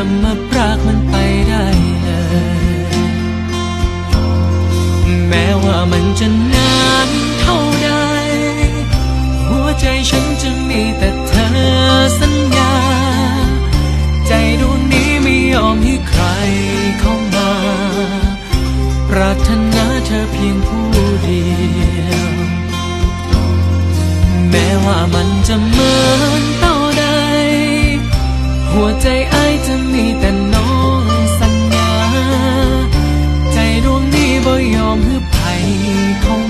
จะมาปรากมันไปได้เลย แม้ว่ามันจะนานเท่าใด หัวใจฉันจะมีแต่เธอสัญญา ใจดวงนี้ไม่ยอมให้ใครเข้ามา ปรารถนาเธอเพียงผู้เดียว แม้ว่ามันจะเหมือนเต่า วใจไอ้ายจะมีแต่น้องสัญญา ใจดวงนี้บ่ยอมให้ไผเขา